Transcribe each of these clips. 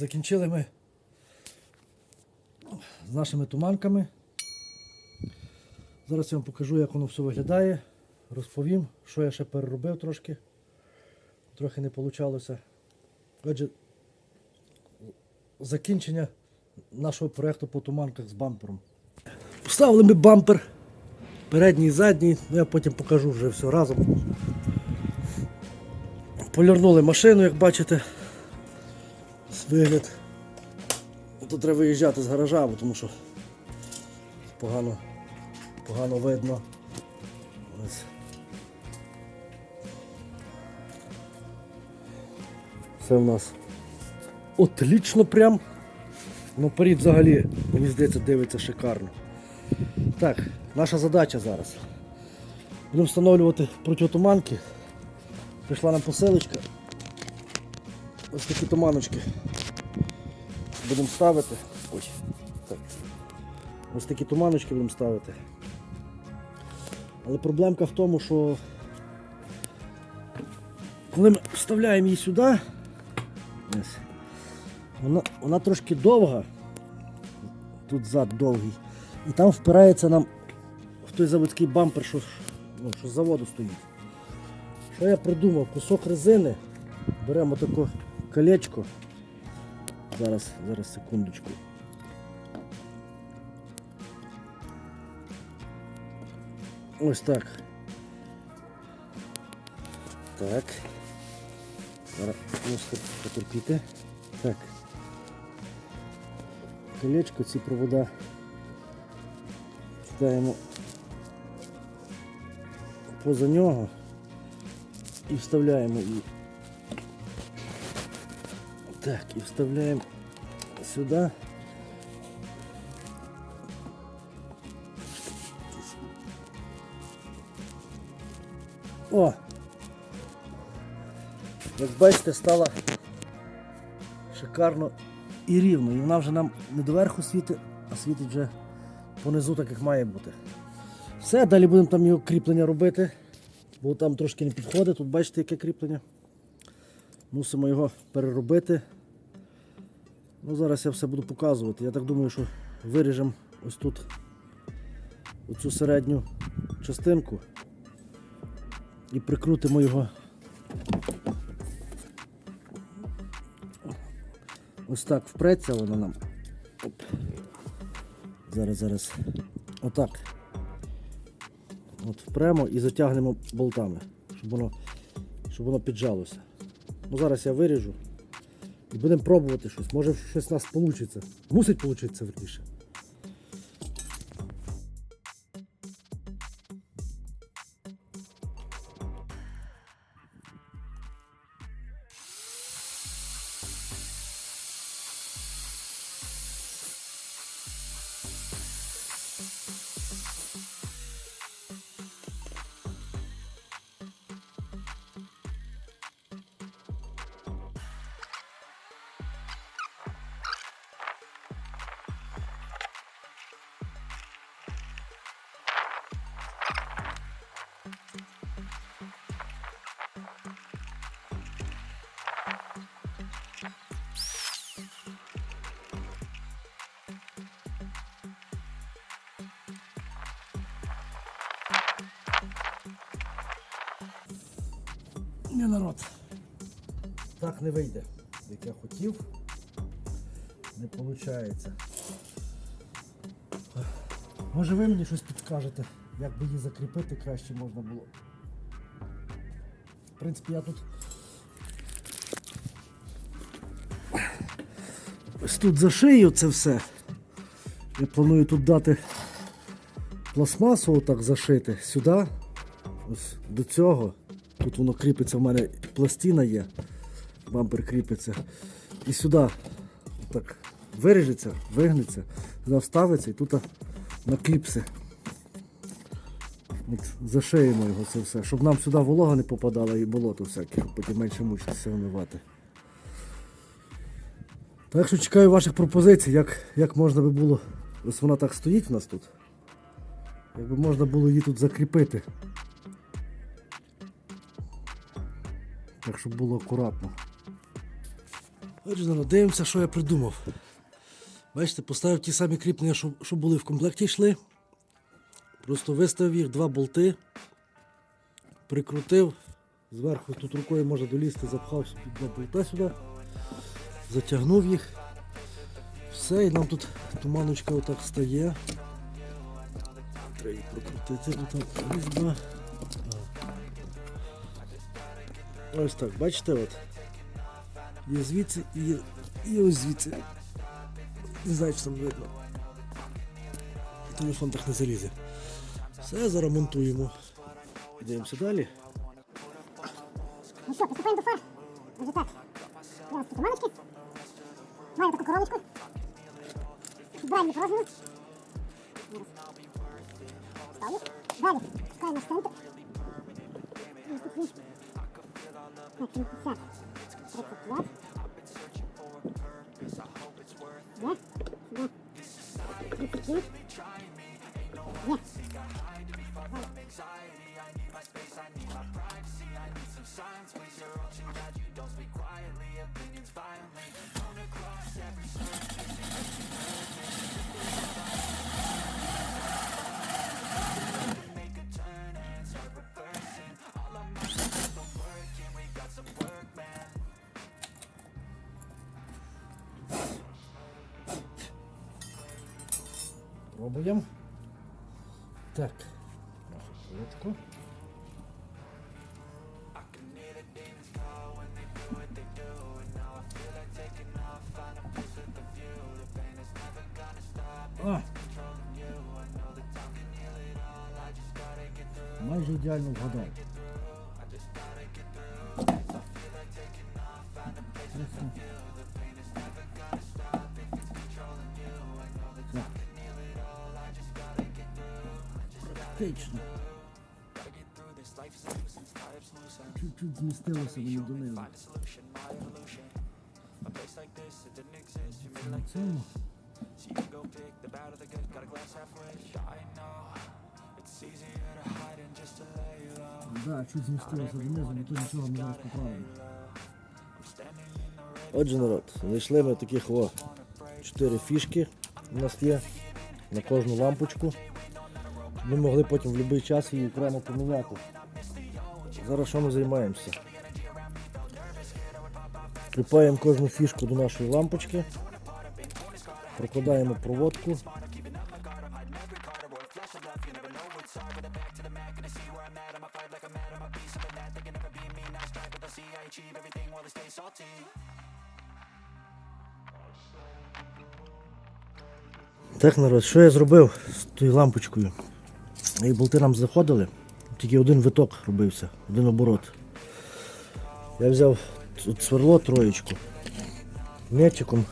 Закінчили ми з нашими туманками. Зараз я вам покажу, як воно все виглядає. Розповім, що я ще переробив трошки. Трохи не вийшло. Отже, закінчення нашого проєкту по туманках з бампером. Вставили ми бампер. Передній задній, ну я потім покажу вже все разом. Полірнули машину, як бачите. Вигляд. Тут треба виїжджати з гаража, бо тому що погано, погано видно. Ось. Це в нас отлично прям. Ну, перед взагалі, мені здається, дивиться шикарно. Так, наша задача зараз. Будемо встановлювати протитуманки. Прийшла нам посилочка. Ось такі туманочки. Будемо ставити. Ой, так. Ось такі туманочки будемо ставити. Але проблемка в тому, що коли ми вставляємо її сюди, вона, вона трошки довга, тут зад довгий, і там впирається нам в той заводський бампер, що, ну, що з заводу стоїть. Що я придумав? Кусок резини, беремо таке колечко. Зараз, зараз секундочку. Ось так. Так. Зараз мусите потерпіти. Так. Колечко, ці провода ставимо поза нього і вставляємо її. Так, і вставляємо сюди. О! Як бачите, стало шикарно і рівно. І вона вже нам не доверху світить, а світить вже понизу, так як має бути. Все, далі будемо там його кріплення робити, бо там трошки не підходить. Тут бачите, яке кріплення. Мусимо його переробити. Ну, Зараз я все буду показувати. Я так думаю, що виріжемо ось тут оцю середню частинку і прикрутимо його. Ось так впреться воно нам. Оп. Зараз, зараз. Отак. От впремо і затягнемо болтами, щоб воно, щоб воно піджалося. Ну, зараз я виріжу і будемо пробувати щось. Може щось у нас вийде. Мусить вийти верніше. Не народ. Так не вийде, як я хотів. Не виходить. Може ви мені щось підскажете, як би її закріпити краще можна було. В принципі, я тут ось тут зашию це все. Я планую тут дати пластмасу отак зашити сюди, ось до цього. Тут воно кріпиться, в мене пластина є, бампер кріпиться. І сюди так виріжеться, вигнеться, вставиться і тут на кліпси. От, зашиємо його це все, щоб нам сюди волога не попадала і болото всяке, потім менше мучитися вимивати. Так що чекаю ваших пропозицій, як, як можна би було. Ось вона так стоїть в нас тут. Якби можна було її тут закріпити. Так, щоб було акуратно. Отже, народ, дивимося, що я придумав. Бачите, поставив ті самі кріплення, що, що були в комплекті йшли. Просто виставив їх, два болти, прикрутив. Зверху тут рукою можна долізти, запхав два болта сюди, затягнув їх. Все, і нам тут туманочка отак стає. Треба прокрутити, тут різьба. Ось так, бачите, от. Є звідси і, є- ось звідси. Не знаю, чи там видно. Телефон так не залізе. Все, зараз монтуємо. Йдемося далі. Ну що, приступаємо до фар. Отже так. Я ось такі маночки. Маємо таку коробочку. Підбираємо по розміру. Ставлю. Далі. Шукаємо наш центр. Наступний. Так, 70. 35. Є. Сюди. 37. Є. Пробуємо. Так. Нашу полочку. А. Майже ідеально вгадав. Практично. Чуть-чуть змістилося мені до неї. На цьому. Да, чуть змістилося донизу, але то нічого ми зараз поправимо. Отже, народ, знайшли ми таких о, 4 фішки у нас є на кожну лампочку. Ми могли потім в будь-який час її окремо поміняти. Зараз що ми займаємося? Припаємо кожну фішку до нашої лампочки, прокладаємо проводку. Так, народ, що я зробив з тою лампочкою? І болти нам заходили, тільки один виток робився, один оборот. Я взяв сверло троєчку, м'ячиком,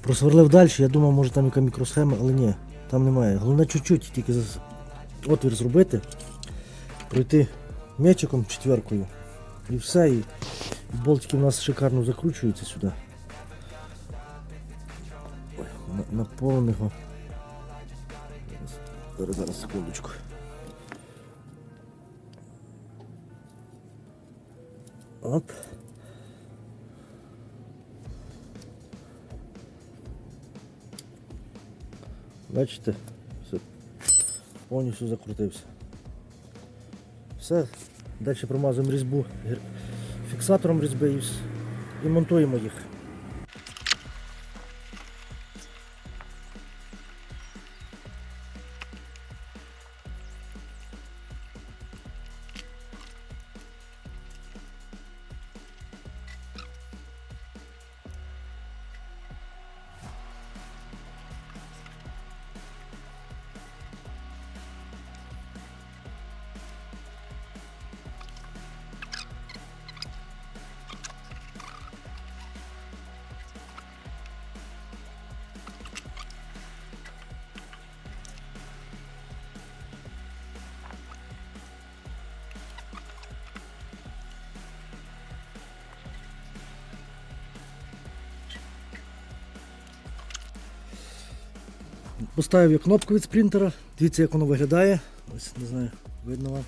просверлив далі, я думав, може там яка мікросхема, але ні, там немає. Головне чуть-чуть тільки отвір зробити, пройти м'ячиком четверкою. І все, і, болтики в нас шикарно закручуються сюди. Ой, на, наповнимо його. Зараз, зараз, секундочку. Оп. Бачите, все повністю закрутився. Все, далі промазуємо різьбу фіксатором різьби і, і монтуємо їх. Поставив я кнопку від спринтера. Дивіться, як воно виглядає. Ось, не знаю, видно вам.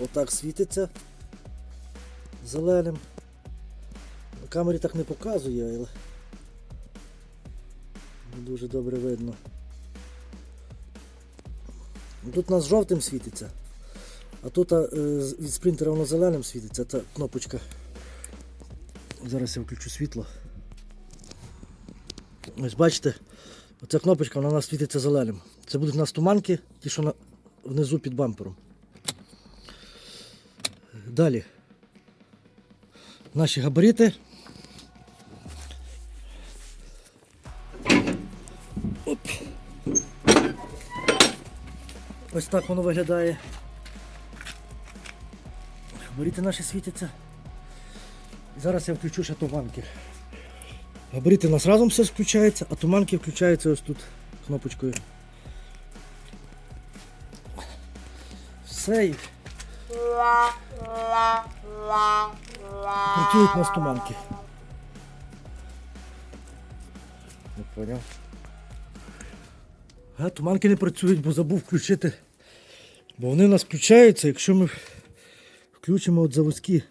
От так світиться зеленим. На камері так не показує, але не дуже добре видно. Тут у нас жовтим світиться, а тут е, від спринтера воно зеленим світиться, та кнопочка. Зараз я включу світло. Ось бачите, оця кнопочка вона у нас світиться зеленим. Це будуть у нас туманки, ті, що на, внизу під бампером. Далі. Наші габарити. Оп. Ось так воно виглядає. Габарити наші світяться. Зараз я включу ще туманки. Габарити у нас разом все включається, а туманки включаються ось тут кнопочкою. Все. у нас туманки. Не поняв. А туманки не працюють, бо забув включити. Бо вони у нас включаються, якщо ми включимо от заводські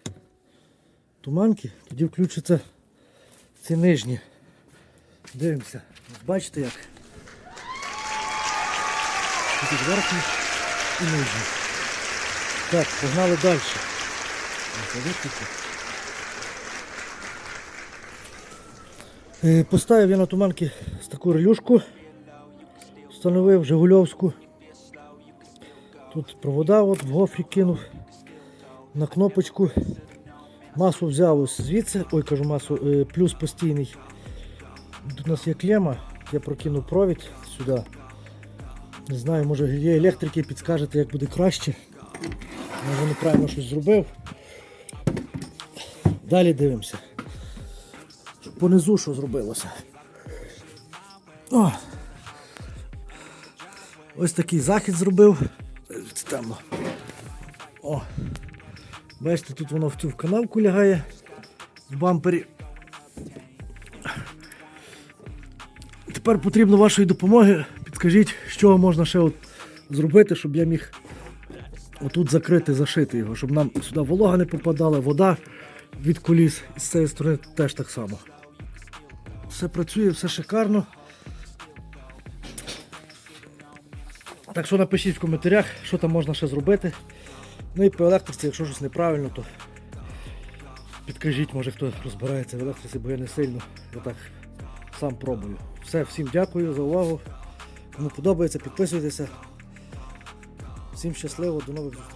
туманки, тоді включаться ці нижні. Дивимося. Бачите як? Тут верхні і нижні. Так, погнали далі. Е, Поставив я на туманки з таку релюшку. Встановив Жигульовську. Тут провода от в гофрі кинув на кнопочку. Масу взяв ось звідси, ой, кажу масу, е, плюс постійний. Тут у нас є клема, я прокинув провід сюди. Не знаю, може є електрики, підскажете, як буде краще. Може неправильно щось зробив. Далі дивимося. Понизу що зробилося. О! Ось такий захід зробив. Це. О! Бачите, тут воно в цю канавку лягає в бампері. Тепер потрібно вашої допомоги. Підкажіть, що можна ще от зробити, щоб я міг отут закрити, зашити його, щоб нам сюди волога не попадала, вода від коліс і з цієї сторони теж так само. Все працює, все шикарно. Так що напишіть в коментарях, що там можна ще зробити. Ну і по електриці, якщо щось неправильно, то підкажіть, може хто розбирається в електриці, бо я не сильно. Я так сам пробую. Все, всім дякую за увагу. Кому подобається, підписуйтеся. Всім щасливо, до нових зустрічей.